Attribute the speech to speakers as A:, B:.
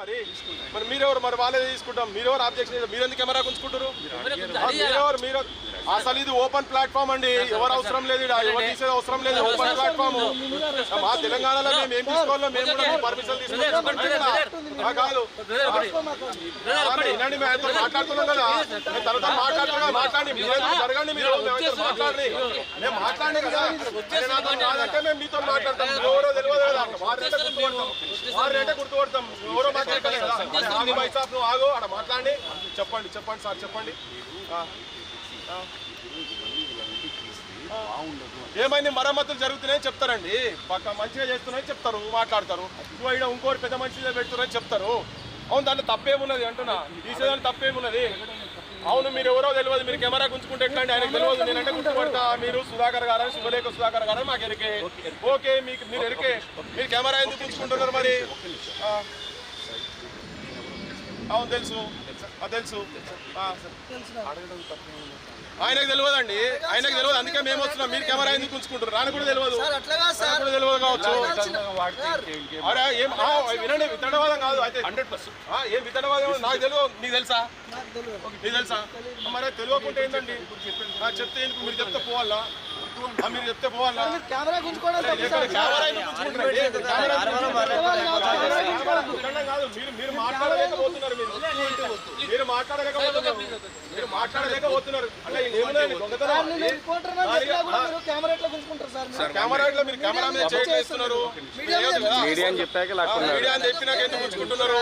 A: మరి మరి మీరెవరు మరి వాళ్ళే తీసుకుంటాం మీరెవరు ఆబ్జెక్షన్ మీరు ఎందుకు కెమెరా ఉంచుకుంటారు మీరెవరు మీరు అసలు ఇది ఓపెన్ ప్లాట్ఫామ్ అండి ఎవరు అవసరం లేదు. ఎవరు తీసేది అవసరం లేదు ఓపెన్ ప్లాట్ఫామ్ మా తెలంగాణలో మేము ఏం తీసుకోవాలో మేము కూడా పర్మిషన్ తీసుకుంటాం కాదు వినండి మేము మాట్లాడుతున్నాం కదా మేము తనతో మాట్లాడుతున్నాం మాట్లాడి మీరు జరగండి మీరు మేము ఆయనతో మాట్లాడి మేము మాట్లాడి కదా మేము మీతో మాట్లాడతాం ఎవరో తెలియదు కదా గుర్తుపడతాం. ఎవరో నువ్వు ఆగు అక్కడ మాట్లాడి చెప్పండి చెప్పండి సార్ చెప్పండి. ఏమైంది? మరమ్మతులు జరుగుతున్నాయని చెప్తారండి. పక్క మంచిగా చేస్తున్నాయని చెప్తారు మాట్లాడతారు. నువ్వు ఇక్కడ ఇంకోటి పెద్ద మంచిగా పెడుతున్నారని చెప్తారు. అవును దాంట్లో తప్పేమున్నది అంటున్నా. తీసేదాన్ని తప్పేమున్నది? అవును మీరు ఎవరో తెలియదు మీరు కెమెరా గుంచుకుంటే ఎక్కండి ఆయనకు తెలియదు నేనంటే గుర్తుపడతా. మీరు సుధాకర్ గారని శుభలేఖ సుధాకర్ గారని మాకు ఎరికే. ఓకే మీకు మీరు ఎరికే. మీరు కెమెరా ఎందుకు గుంచుకుంటున్నారు మరి. అవును తెలుసు. తెలుసు. ఆ. ఆయనకు తెలియదండి. ఆయనకు తెలియదు. అందుకే మేము వస్తున్నాం. మీరు కెమెరా ఎందుకు ఉంచుకుంటారు రాని కూడా తెలియదు. కూడా తెలియదు కావచ్చు. అరే ఏం ఆ, వినండి. విత్తనవాదం కాదు. అయితే హండ్రెడ్ ఏం విత్తనవాదం? నాకు తెలియదు. నీకు తెలుసా?
B: నాకు.
A: నీకు తెలుసా? మరి తెలియకుంటే ఏంటండి ఆ, చెప్తే ఎందుకు? మీరు చెప్తే పోవాలా? మీరు చెప్తే పోవాలా?
B: మీరు కెమెరా గుంజుకోవడం
A: కాదు. మీరు మీరు మీరు మాట్లాడలేకపోతున్నారు. మీరు మాట్లాడలేకపోతున్నారు అంటే ఏమున్నాయండి దొంగతనం
B: కెమెరా
A: ఇట్లా మీరు మీద చేస్తున్నారు.
B: మీడియా
C: చెప్పాక
A: చెప్పినాక ఎందుకు ఉంచుకుంటున్నారు?